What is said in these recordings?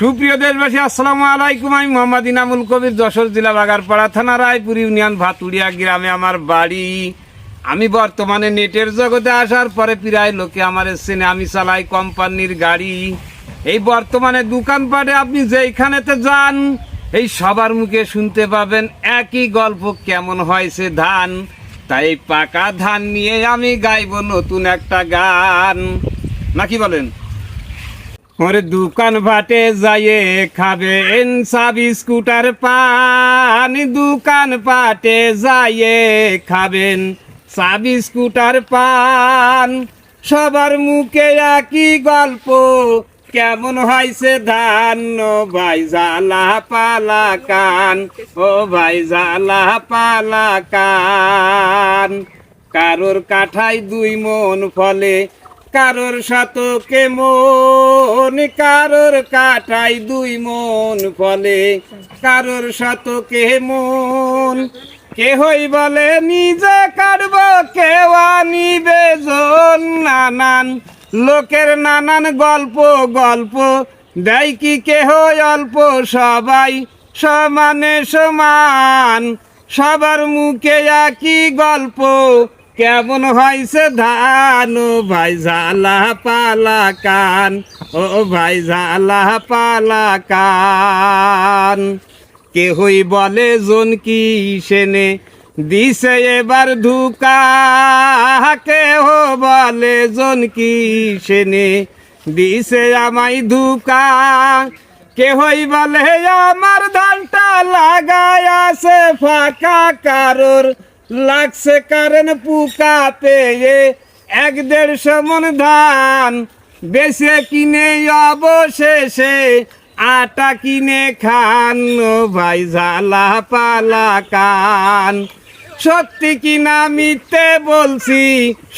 সুপ্রিয় দেশবাসী, আসসালামু আলাইকুম। আমি মোহাম্মদ ইনামুল কবির, যশোর জেলা বাগারপাড়া থানা, রায়পুর ইউনিয়ন, ভাতুড়িয়া গ্রামে আমার বাড়ি। আমি বর্তমানে নেটের জগতে আসার পরে প্রায় লোকে আমার চেনে আমি চালাই কোম্পানির গাড়ি। এই বর্তমানে দোকানপাটে আপনি যেইখানেতে যান, এই সবার মুখে শুনতে পাবেন একই গল্প, কেমন হয়েছে ধান। তাই পাকা ধান নিয়ে আমি গাইব নতুন একটা গান। নাকি বলেন? ওরে দোকান ভাটে যাইয়ে খাবেন সা স্কুটার পান। দোকান পাটে যাইয়ে খাবেন সা স্কুটার পান। সবার মুখে একই গল্প, কেমন হয়েছে ধান? ও ভাই জালা পালা কান, ও ভাই জালা পালা কান। কারোর কাঠাই দুই মন ফলে কারোর শতকে মন, কারোর কাটাই দুই মন ফলে। কারোর শতকে মন, কেহই বলে, নিজে কাটব, কেউ আনিবে নানান। লোকের নানান গল্প গল্প দেয় কি কেহ অল্প সবাই। সমানে সমান, সবার মুখে একই গল্প। কেমন হয়েছে ধান ও ভাই ঝালা পালা কান? ও ভাই ঝালা পালা কান। কেহই বলে জোন কি সেনে? দিছে এবার ধুকা। কেহ বলে জন কি সেনে? দিছে আমায় ধুকা। কেহই বলে আমার ধানটা লাগায় আছে ফাঁকা কারোর। লাগছে কারেন পুকা পেয়ে এক দেড়শো মন ধান। বেশে কিনে অবশেষে আটা কিনে খান ভাই ঝালা পালা কান। সত্যি কিনা মিথ্যে বলছি,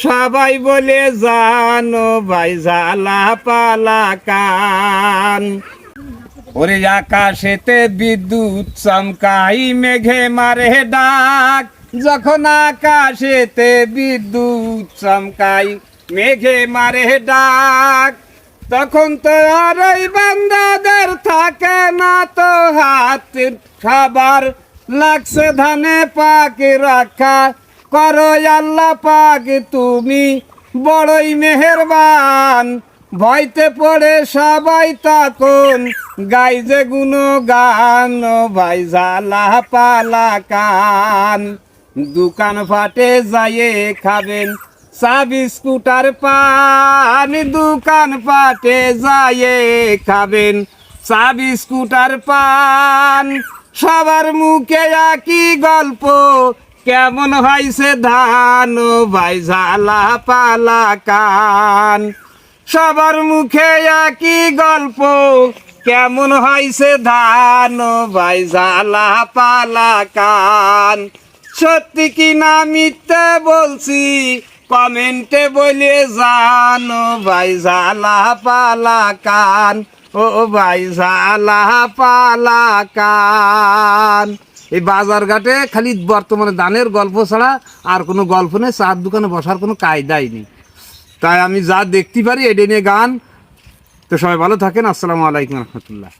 সবাই বলে জানো ভাই ঝালা পালা কান। ওরে আকাশেতে বিদ্যুৎ চমকাই, মেঘে মারে ডাক। যখন আকাশেতে বিদ্যুৎ চমকাই, মেঘে মারে ডাক, তখন তো আর ওই বান্দাদের থাকে না তো হাত। খাবার লাগছে ধানে পাক রাখা, করো আল্লাহ পাক তুমি বড়ই মেহেরবান। ভয়তে পড়ে সবাই তখন, গাই যে গুণ গান ভাই জ্বালা পালা কান। দোকান ফাটে যাইয়ে খাবেন। চা বিস্কুটার পান, দোকান পাটে যাইয়ে খাবেন। চা বিস্কুটার পান, সবার মুখে একই গল্প। কেমন হয়েছে ধান, ভাই ঝালা পালা কান। সবার মুখে একই গল্প। কেমন হয়েছে ধান, ভাই ঝালা পালা কান। সত্যি কি না মিথ্যে বলছি? কমেন্টে বলে জানো, ভাই ঝালা পালা কান। ও ভাই ঝালা পালা কান। এই বাজার ঘাটে খালি বর্তমানে দানের গল্প ছাড়া আর কোনো গল্প নেই চার দোকানে বসার কোনো কায়দাই নেই। তাই আমি যা দেখতে পারি, এটা নিয়ে গান। তো সবাই ভালো থাকেন, আসসালামু আলাইকুম রহমতুল্লাহ।